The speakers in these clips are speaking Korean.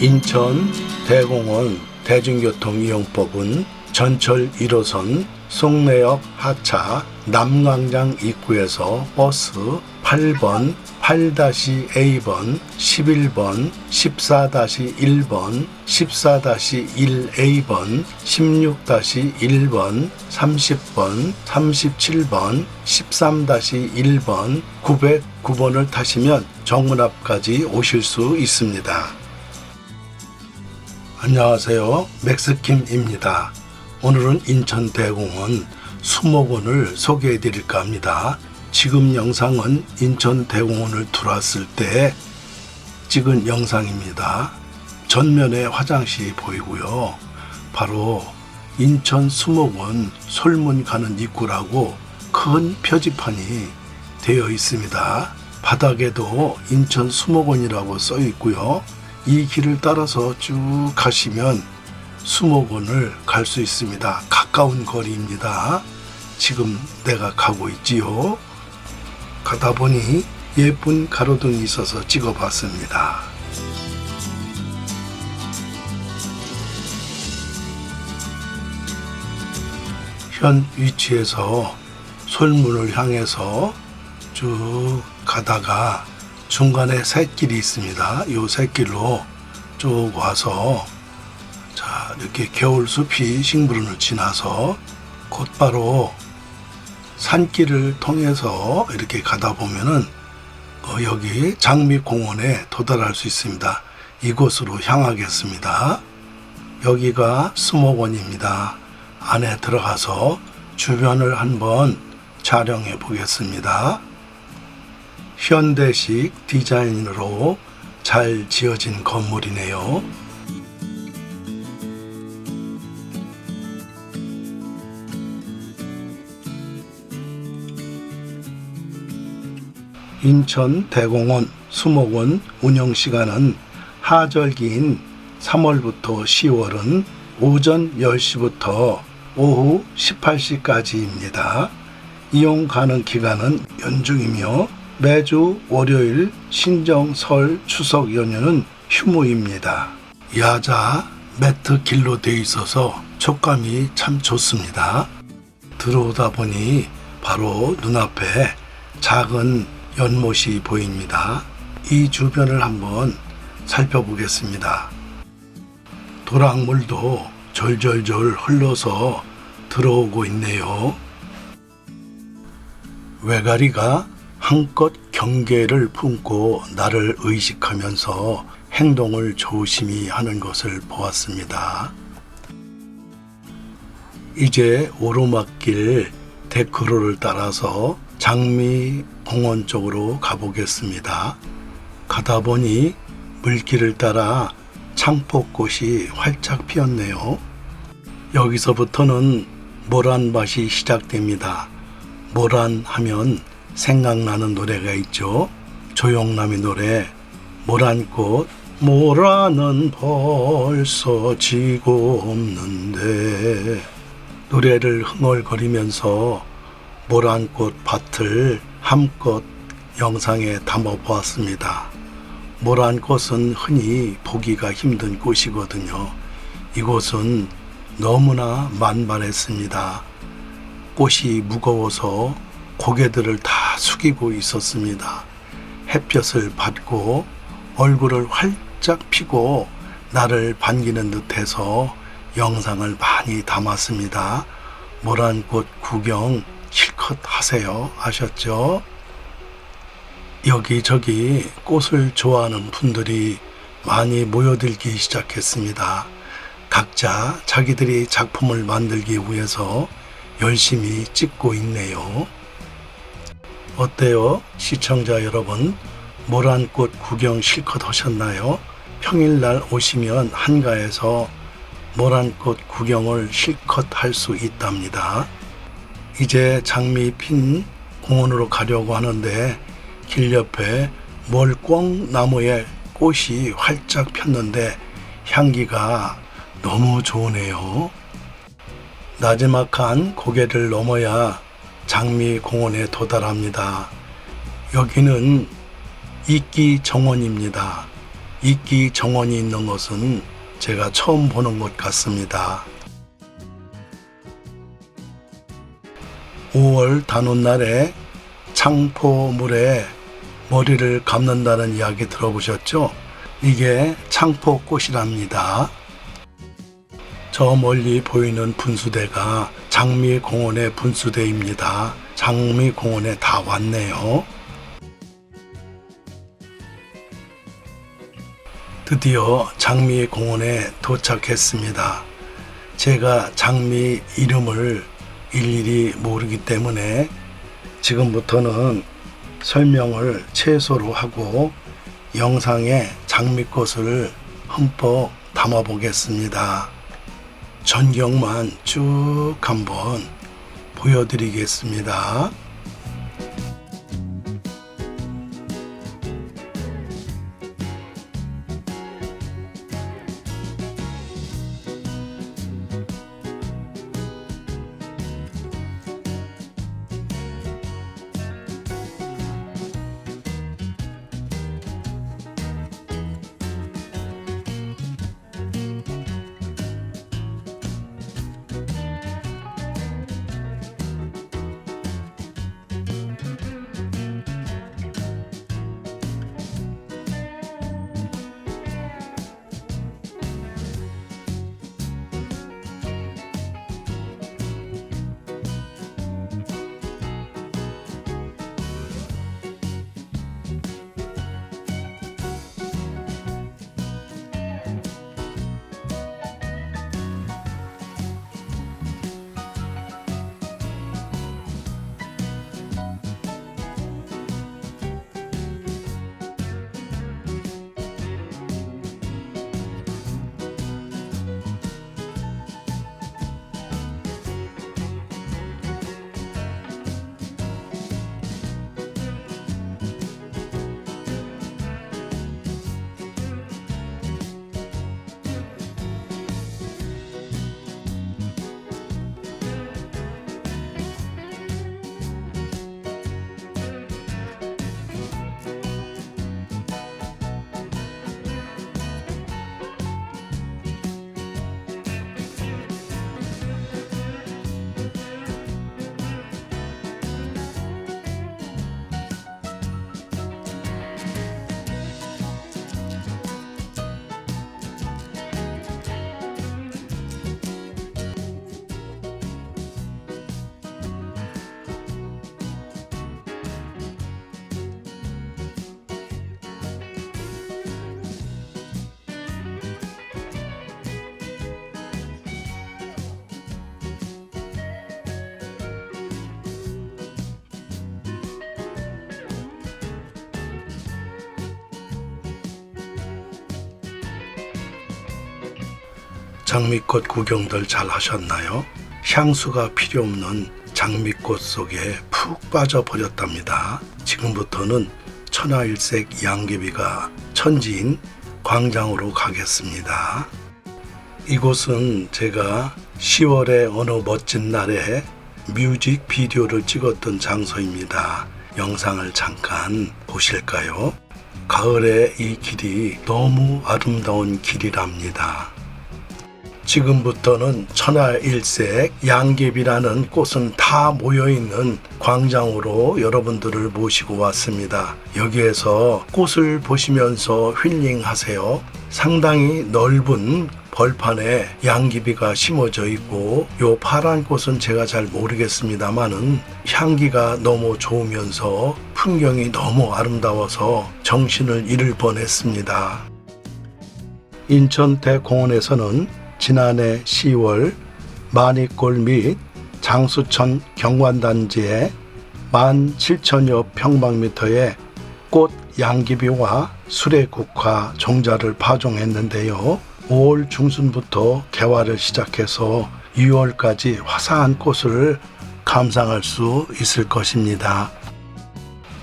인천 대공원 대중교통이용법은 전철 1호선 송내역 하차 남광장 입구에서 버스 8번 8-A번 11번 14-1번 14-1A번 16-1번 30번 37번 13-1번 909번을 타시면 정문 앞까지 오실 수 있습니다. 안녕하세요. 맥스킴입니다. 오늘은 인천대공원 수목원을 소개해 드릴까 합니다. 지금 영상은 인천대공원을 들어왔을 때 찍은 영상입니다. 전면에 화장실이 보이고요. 바로 인천 수목원 솔문 가는 입구라고 큰 표지판이 되어 있습니다. 바닥에도 인천 수목원이라고 써 있고요. 이 길을 따라서 쭉 가시면 수목원을 갈 수 있습니다. 가까운 거리입니다. 지금 내가 가고 있지요. 가다 보니 예쁜 가로등이 있어서 찍어봤습니다. 현 위치에서 솔문을 향해서 쭉 가다가 중간에 샛길이 있습니다. 요 샛길로 쭉 와서 자 이렇게 겨울숲이 식물원을 지나서 곧바로 산길을 통해서 이렇게 가다 보면은 어, 여기 장미공원에 도달할 수 있습니다. 이곳으로 향하겠습니다. 여기가 수목원입니다. 안에 들어가서 주변을 한번 촬영해 보겠습니다. 현대식 디자인으로 잘 지어진 건물이네요. 인천 대공원 수목원 운영 시간은 하절기인 3월부터 10월은 오전 10시부터 오후 18시까지입니다. 이용 가능 기간은 연중이며 매주 월요일 신정 설 추석 연휴는 휴무입니다. 야자 매트 길로 돼 있어서 촉감이 참 좋습니다. 들어오다 보니 바로 눈앞에 작은 연못이 보입니다. 이 주변을 한번 살펴보겠습니다. 도랑물도 졸졸졸 흘러서 들어오고 있네요. 외가리가 한껏 경계를 품고 나를 의식하면서 행동을 조심히 하는 것을 보았습니다. 이제 오르막길 데크로를 따라서 장미 공원 쪽으로 가보겠습니다. 가다 보니 물길을 따라 창포꽃이 활짝 피었네요. 여기서부터는 모란밭이 시작됩니다. 모란 하면 생각나는 노래가 있죠. 조용남의 노래 모란꽃 모란은 벌써 지고 없는데 노래를 흥얼거리면서 모란꽃 밭을 함껏 영상에 담아 보았습니다. 모란꽃은 흔히 보기가 힘든 꽃이거든요. 이곳은 너무나 만만했습니다. 꽃이 무거워서 고개들을 다 숙이고 있었습니다. 햇볕을 받고 얼굴을 활짝 피고 나를 반기는 듯해서 영상을 많이 담았습니다. 모란꽃 구경 실컷 하세요. 아셨죠? 여기저기 꽃을 좋아하는 분들이 많이 모여들기 시작했습니다. 각자 자기들이 작품을 만들기 위해서 열심히 찍고 있네요. 어때요? 시청자 여러분, 모란꽃 구경 실컷 하셨나요? 평일날 오시면 한가해서 모란꽃 구경을 실컷 할 수 있답니다. 이제 장미 핀 공원으로 가려고 하는데 길 옆에 멀꽁 나무에 꽃이 활짝 폈는데 향기가 너무 좋으네요. 나지막한 고개를 넘어야 장미 공원에 도달합니다. 여기는 이끼 정원입니다. 이끼 정원이 있는 것은 제가 처음 보는 것 같습니다. 5월 단오날에 창포물에 머리를 감는다는 이야기 들어보셨죠? 이게 창포꽃이랍니다. 저 멀리 보이는 분수대가 장미공원의 분수대입니다. 장미공원에 다 왔네요. 드디어 장미공원에 도착했습니다. 제가 장미 이름을 일일이 모르기 때문에 지금부터는 설명을 최소로 하고 영상에 장미꽃을 흠뻑 담아 보겠습니다. 전경만 쭉 한번 보여드리겠습니다. 장미꽃 구경들 잘 하셨나요? 향수가 필요 없는 장미꽃 속에 푹 빠져 버렸답니다. 지금부터는 천하일색 양귀비가 천지인 광장으로 가겠습니다. 이곳은 제가 10월의 어느 멋진 날에 뮤직 비디오를 찍었던 장소입니다. 영상을 잠깐 보실까요? 가을의 이 길이 너무 아름다운 길이랍니다. 지금부터는 천하일색 양귀비라는 꽃은 다 모여있는 광장으로 여러분들을 모시고 왔습니다. 여기에서 꽃을 보시면서 힐링하세요. 상당히 넓은 벌판에 양귀비가 심어져 있고 요 파란 꽃은 제가 잘 모르겠습니다만은 향기가 너무 좋으면서 풍경이 너무 아름다워서 정신을 잃을 뻔했습니다. 인천 대공원에서는 지난해 10월 마니골 및 장수천 경관단지에 17,000여 평방미터의 꽃 양귀비와 수레국화 종자를 파종했는데요. 5월 중순부터 개화를 시작해서 6월까지 화사한 꽃을 감상할 수 있을 것입니다.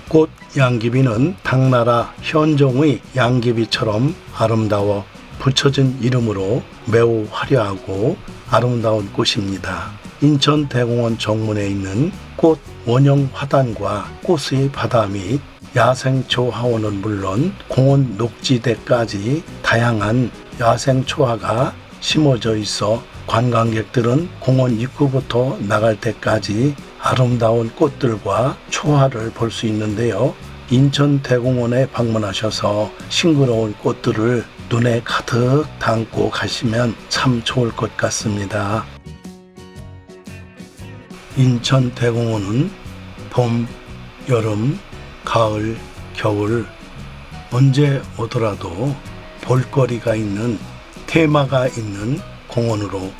꽃 양귀비는 당나라 현종의 양귀비처럼 아름다워 붙여진 이름으로 매우 화려하고 아름다운 꽃입니다. 인천 대공원 정문에 있는 꽃 원형 화단과 꽃의 바다 및 야생초 하원은 물론 공원 녹지대까지 다양한 야생초화가 심어져 있어 관광객들은 공원 입구부터 나갈 때까지 아름다운 꽃들과 초화를 볼 수 있는데요. 인천 대공원에 방문하셔서 싱그러운 꽃들을 눈에 가득 담고 가시면 참 좋을 것 같습니다. 인천 대공원은 봄, 여름, 가을, 겨울 언제 오더라도 볼거리가 있는 테마가 있는 공원으로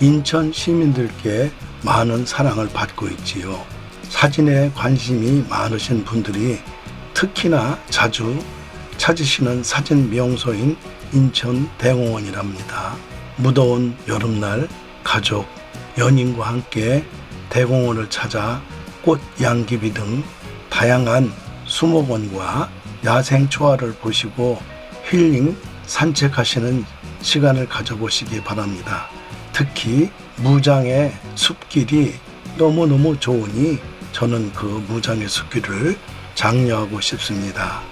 인천 시민들께 많은 사랑을 받고 있지요. 사진에 관심이 많으신 분들이 특히나 자주 찾으시는 사진 명소인 인천 대공원이랍니다. 무더운 여름날 가족, 연인과 함께 대공원을 찾아 꽃 양귀비 등 다양한 수목원과 야생 초화를 보시고 힐링 산책하시는 시간을 가져보시기 바랍니다. 특히 무장의 숲길이 너무너무 좋으니 저는 그 무장의 숲길을 장려하고 싶습니다.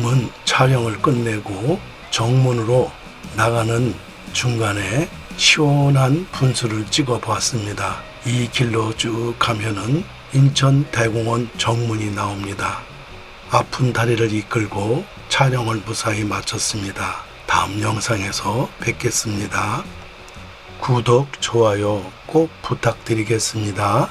문 촬영을 끝내고 정문으로 나가는 중간에 시원한 분수를 찍어 보았습니다. 이 길로 쭉 가면은 인천 대공원 정문이 나옵니다. 아픈 다리를 이끌고 촬영을 무사히 마쳤습니다. 다음 영상에서 뵙겠습니다. 구독, 좋아요 꼭 부탁드리겠습니다.